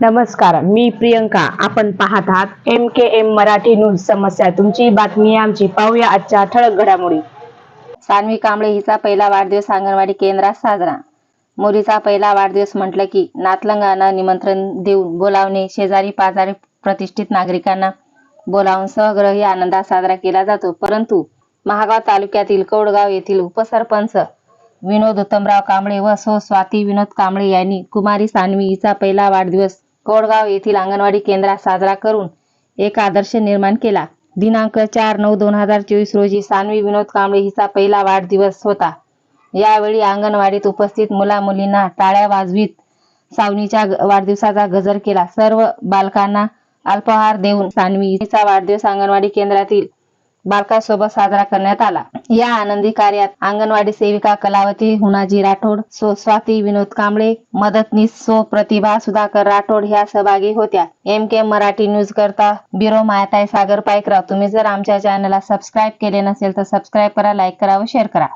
नमस्कार मी प्रियंका. आपण पाहत आहात M K M Marathi news समस्या. तुमची बातमी आमची. पाहूया आजच्या ठळक घडामोडी. सान्वी कांबळे हिचा पहिला वाढदिवस अंगणवाडी केंद्रात साजरा. मुलीचा पहिला वाढदिवस म्हटलं की नातलंगांना निमंत्रण देऊन बोलावणे शेजारी पाजारी प्रतिष्ठित नागरिकांना बोलावून सहग्रही आनंदात साजरा केला जातो. परंतु महागाव तालुक्यातील कौडगाव येथील उपसरपंच विनोद उत्तमराव कांबळे व सो स्वाती विनोद कांबळे यांनी कुमारी सान्वी हिचा पहिला वाढदिवस कोडगाव येथील अंगणवाडी केंद्रात साजरा करून एक आदर्श निर्माण केला. दिनांक चार नऊ दोन हजार चोवीस रोजी सानवी विनोद कांबळे हिचा पहिला वाढदिवस होता. यावेळी अंगणवाडीत उपस्थित मुला मुलींना टाळ्या वाजवीत सावनीच्या वाढदिवसाचा गजर केला. सर्व बालकांना अल्पाहार देऊन सानवी हिचा वाढदिवस अंगणवाडी केंद्रातील बालकांसोबत साजरा करण्यात आला. या आनंदी कार्यात अंगणवाडी सेविका कलावती हुनाजी राठोड सो स्वाती विनोद कांबळे मदतनीस सो प्रतिभा सुधाकर राठोड ह्या सहभागी होत्या. एम के मराठी न्यूज करता ब्युरो मायाताई सागर पायकराव. तुम्ही जर आमच्या चॅनलला सबस्क्राईब केले नसेल तर सबस्क्राईब करा लाईक करा व शेअर करा.